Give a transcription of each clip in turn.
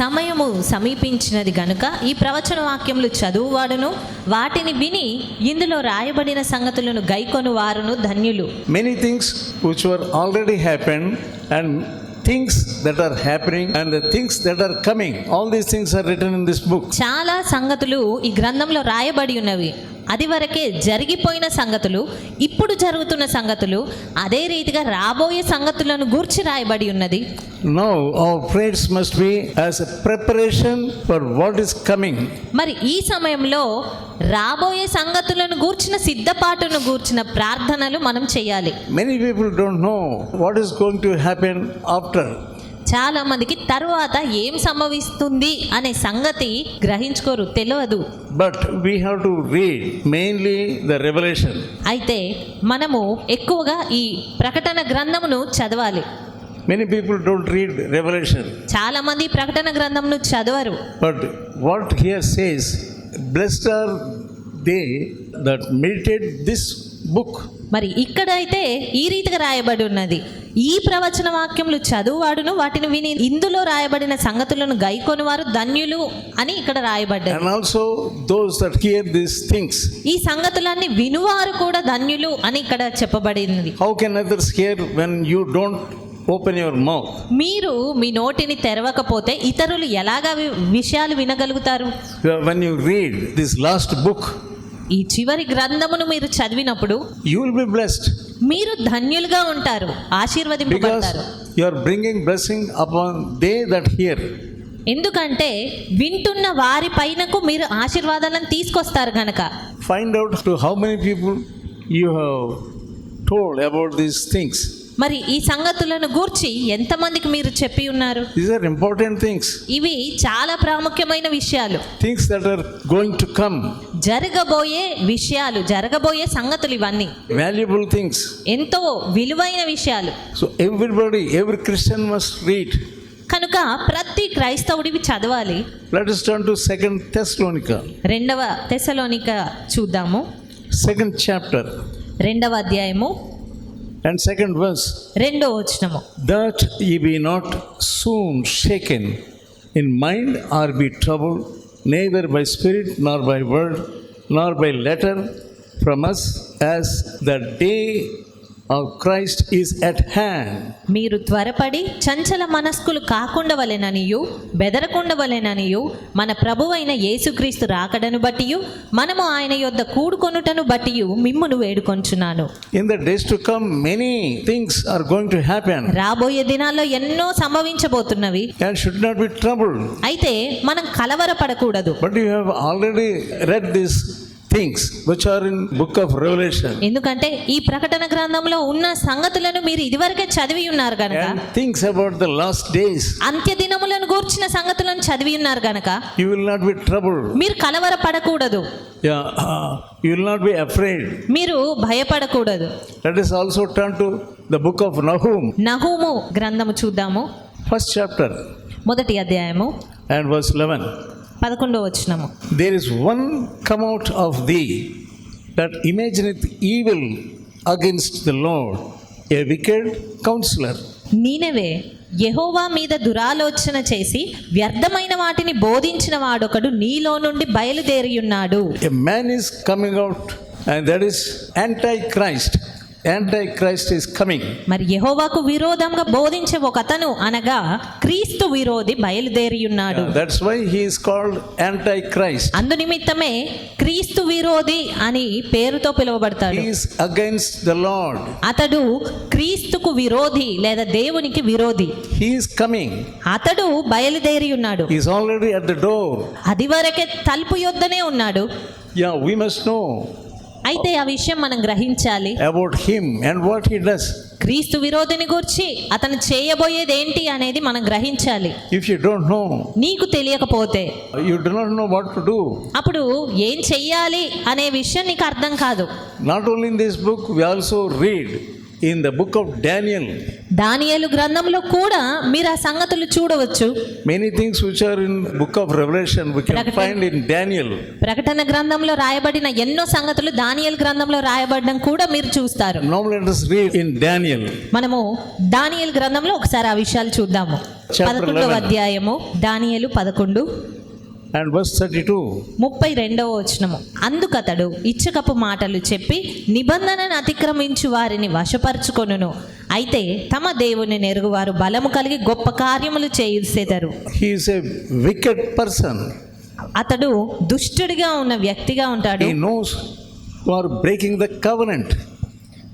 సమయము సమీపించినది గనుక ఈ ప్రవచన వాక్యములు చదువువాడును. వాటిని విని ఇందులో రాయబడిన సంగతులను గైకొను వారును ధన్యులు. Many things which were already happened and things that are happening and the things that are coming, all these things are written in this book. చాలా సంగతులు ఈ గ్రంథంలో రాయబడి ఉన్నవి. అది వరకే జరిగిపోయిన సంగతులు ఇప్పుడు జరుగుతున్న సంగతులు అదే రీతిగా రాబోయే సంగతులను గూర్చి రాయబడి ఉన్నది. No our prayers must be as a preparation for what is coming మరి ఈ సమయంలో రాబోయే సంగతులను గూర్చిన సిద్ధపాటును గూర్చిన ప్రార్థనలు మనం చేయాలి. Many people don't know what is going to happen after చాలా మందికి తర్వాత ఏం సంభవిస్తుంది అనే సంగతి గ్రహించుకోరు తెలియదు but we have to read mainly the Revelation అయితే మనము ఎక్కువగా ఈ ప్రకటన గ్రంథమును చదవాలి. Many people don't read revelation. చాలా మంది ప్రకటన గ్రంథంను చదవరు But what here says, blessed are they that meditate this book. మరి ఇక్కడైతే ఈ రీతిగా రాయబడి ఉన్నది ఈ ప్రవచన వాక్యములు చదువువాడును వాటిని విని ఇందులో రాయబడిన సంగతులను గైకొని వారు ధన్యులు అని ఇక్కడ రాయబడ్డారు And also those that hear these things. ఈ సంగతులన్నీ వినువారు కూడా ధన్యులు అని ఇక్కడ చెప్పబడింది How can others hear when you don't open your mouth మీరు మీ నోటిని తెరవకపోతే ఇతరులు ఎలాగా విషయాలు వినగలుగుతారు? When you read this last book ఈ చివరి గ్రంథమును మీరు చదివినప్పుడు యుల్ బి బ్లెస్డ్ మీరు ధన్యులుగా ఉంటారు ఆశీర్వదింపబడతారు. You are bringing blessing upon they that hear ఎందుకంటే వింటున్న వారి పైనకు మీరు ఆశీర్వాదాలను తీసుకొస్తారు గనక. Find out to how many people you have told about this things మరి ఈ సంగతులను గూర్చి ఎంతమందికి మీరు చెప్పి ఉన్నారు? దీస్ ఆర్ ఇంపార్టెంట్ థింగ్స్ ఇవి చాలా ప్రాముఖ్యమైన విషయాలు. Things that are going to come జరగబోయే విషయాలు జరగబోయే సంగతులు ఇవన్నీ. వాల్యుబుల్ థింగ్స్ ఎంతో విలువైన విషయాలు. So everybody every Christian must read కనుక ప్రతి క్రైస్తవుడివి చదవాలి. Let us turn to second రెండవ థెసలోనిక చూద్దాము. సెకండ్ చాప్టర్ రెండవ అధ్యాయము. and second verse. రెండో వచనము That ye be not soon shaken in mind or be troubled, neither by spirit nor by word, nor by letter from us, as the day Christ is at hand. మీరు త్వరపడి చంచల మనస్కులు కాకుండవలెననియు బెదరకుండవలెననియు మన ప్రభువైన యేసుక్రీస్తు రాకడను బట్టియు మనము ఆయన యొద్ద కూడుకొనుటను బట్టియు మిమ్మును వేడుకొంచున్నాను In the days to come, many things are going to happen రాబోయే దినాల్లో ఎన్నో సంభవించబోతున్నవి and should not be troubled. అయితే మనం కలవరపడకూడదు But you have already read these things which are in book of Revelation ఎందుకంటే ఈ ప్రకటన గ్రంథంలో ఉన్న సంగతులను మీరు ఇదివరకే చదివి ఉన్నారు గనక and things about the last days. అంత్య దినములను గూర్చిన సంగతులను చదివి ఉన్నారు గనక You will not be troubled. మీరు కలవరపడకూడదు Yeah, uh, you will not be afraid. మీరు భయపడకూడదు Let us also turn to the book of Nahum, నహూము గ్రంథము చూద్దాము first chapter మొదటి అధ్యాయము and verse 11. పదకొండో వచనము There is one come out of thee that imagineth evil against the Lord, a wicked counselor. నీనవే యెహోవా మీద దురాలోచన చేసి వ్యర్థమైన వాటిని బోధించిన వాడొకడు నీలో నుండి బయలుదేరియున్నాడు A man is coming out, and that is Antichrist. Antichrist is coming. మరి యెహోవాకు విరోధంగా బోధించే ఒక అతను అనగా క్రీస్తు విరోధి బయలుదేరియున్నాడు Yeah, that's why he is called Antichrist. అందు నిమిత్తమే క్రీస్తు విరోధి అని పేరుతో పిలువబడతాడు He is against the Lord. అతడు క్రీస్తుకు విరోధి లేదా దేవునికి విరోధి He is coming. అతడు బయలుదేరి ఉన్నాడు He is already at the door. అది వరకే తలుపు యొద్దనే ఉన్నాడు Yeah, we must know అయితే ఆ విషయం మనం గ్రహించాలి. About him and what he does క్రీస్తు విరోధిని గురించి అతను చేయబోయేది ఏంటి అనేది మనం గ్రహించాలి. ఇఫ్ యు డోంట్ నో నీకు తెలియకపోతే. You do not know what to do అప్పుడు ఏం చేయాలి అనే విషయం నీకు అర్థం కాదు. Not only in this book we also read in the book of Daniel దానియేలు గ్రంథంలో కూడా మీరు ఆ సంగతులు చూడవచ్చు things which are in book of Revelation we can Prakatan- find in Daniel. ప్రకటన గ్రంథంలో రాయబడిన ఎన్నో సంగతులు దానియేలు గ్రంథంలో రాయబడడం కూడా మీరు చూస్తారు Now let us read in Daniel. మనము దానియేలు గ్రంథంలో ఒకసారి ఆ విషయాలు చూద్దాము పదకొండవ 11. అధ్యాయము దానియేలు పదకొండు And verse 32. ముప్పై రెండవ వచనము. అందుకతడు ఇచ్చకపు మాటలు చెప్పి నిబంధనను అతిక్రమించు వారిని వశపరుచుకొనును. అయితే తమ దేవుని నెరుగువారు బలము కలిగి గొప్ప కార్యములు చేయుసేదరు. He is a wicked person. అతడు దుష్టుడిగా ఉన్న వ్యక్తిగా ఉంటాడు. He knows who are breaking the covenant,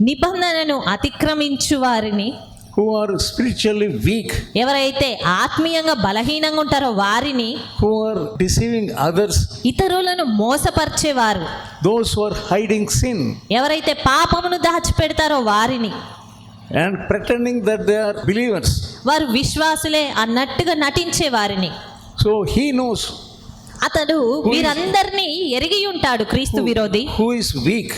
నిబంధనను అతిక్రమించు వారిని who are spiritually weak, ఎవరైతే ఆత్మీయంగా బలహీనంగా ఉంటారో వారిని who are deceiving others, ఇతరులను మోసపరిచేవారు those who are hiding sin ఎవరైతే పాపమును దాచిపెడతారో వారిని and pretending that they are believers. వారు విశ్వాసులే అన్నట్టుగా నటించే వారిని So he knows అతడు వీరందరినీ ఎరిగి ఉంటాడు క్రీస్తు విరోధి who is weak,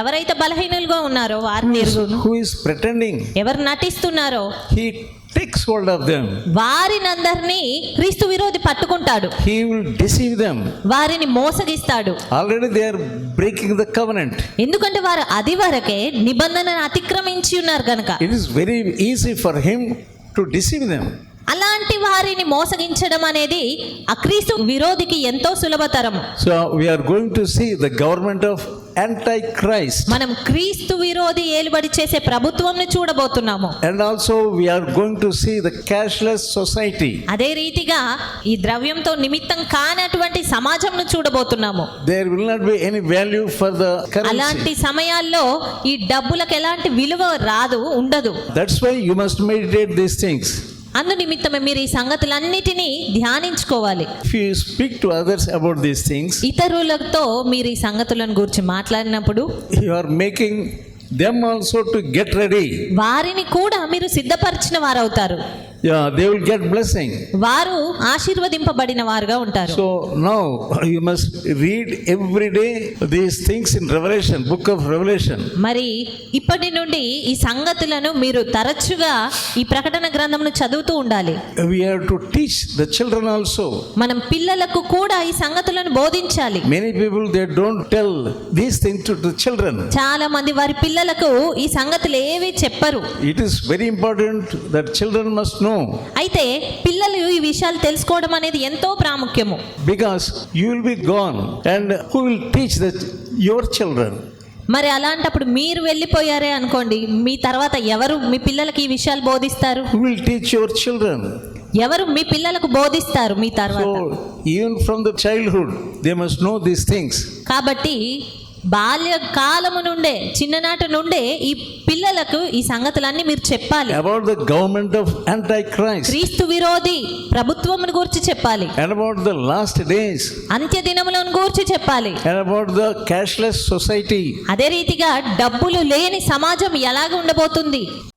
ఎవరైతే బలహీనులుగా ఉన్నారో వారిని who is pretending. ఎవరు నటిస్తున్నారో He takes hold of them. వారినందరినీ క్రీస్తు విరోధి పట్టుకుంటాడు He will deceive them. వారిని మోసగిస్తాడు Already they are breaking the covenant. ఎందుకంటే వారు అది వరకే నిబంధనను అతిక్రమించి ఉన్నారు కనుక It is very easy for him to deceive them. అలాంటి వారిని మోసగించడం అనేది ఆ క్రీస్తు విరోధికి ఎంతో సులభతరం So we are going to see the government of Antichrist. మనం క్రీస్తు విరోధి ఏలుబడి చేసే ప్రభుత్వంని చూడబోతున్నాము And also we are going to see the cashless society. అదే రీతిగా ఈ ద్రవ్యంతో నిమిత్తం కానటువంటి సమాజంను చూడబోతున్నాము There will not be any value for the currency. అలాంటి సమయాల్లో ఈ డబ్బులకు ఎలాంటి విలువ రాదు ఉండదు That's why you must meditate these things. అందు నిమిత్తమే మీరు ఈ సంగతులన్నిటినీ ధ్యానించుకోవాలి If you speak to others about these things, ఇతరులతో మీరు ఈ సంగతులను గురించి మాట్లాడినప్పుడు you are making them also to get ready. వారిని కూడా మీరు సిద్ధపరిచిన వారవుతారు Yeah, they will get blessing. వారు ఆశీర్వదింపబడిన వారుగా ఉంటారు So now you must read every day these things in Revelation, book of Revelation. మరి ఇప్పటి నుండి ఈ సంగతులను మీరు తరచుగా ఈ ప్రకటన గ్రంథంను చదువుతూ ఉండాలి We have to teach the children also. మనం పిల్లలకు కూడా ఈ సంగతులను బోధించాలి Many people they don't tell these things to the children. చాలా మంది వారి పిల్లలకు ఈ సంగతులు ఏవి చెప్పరు It is very important that children must అవును అయితే పిల్లలు ఈ విషయాలు తెలుసుకోవడం అనేది ఎంతో ప్రాముఖ్యము. Because you'll will be gone and who will teach the your children మరి అలాంటప్పుడు మీరు వెళ్ళిపోయారే అనుకోండి మీ తర్వాత ఎవరు మీ పిల్లలకి ఈ విషయాలు బోధిస్తారు? Who will teach your children ఎవరు మీ పిల్లలకు బోధిస్తారు మీ తర్వాత? Even from the childhood they must know these things కాబట్టి బాల్య కాలము నుండే చిన్ననాటి నుండే ఈ పిల్లలకు ఈ సంగతులన్నీ మీరు చెప్పాలి. About the government of Antichrist. క్రీస్తు విరోధి ప్రభుత్వమును గురించి చెప్పాలి. And about the last days. అంత్య దినములను గూర్చి చెప్పాలి. And about the cashless society. అదే రీతిగా డబ్బులు లేని సమాజం ఎలాగ ఉండబోతుంది?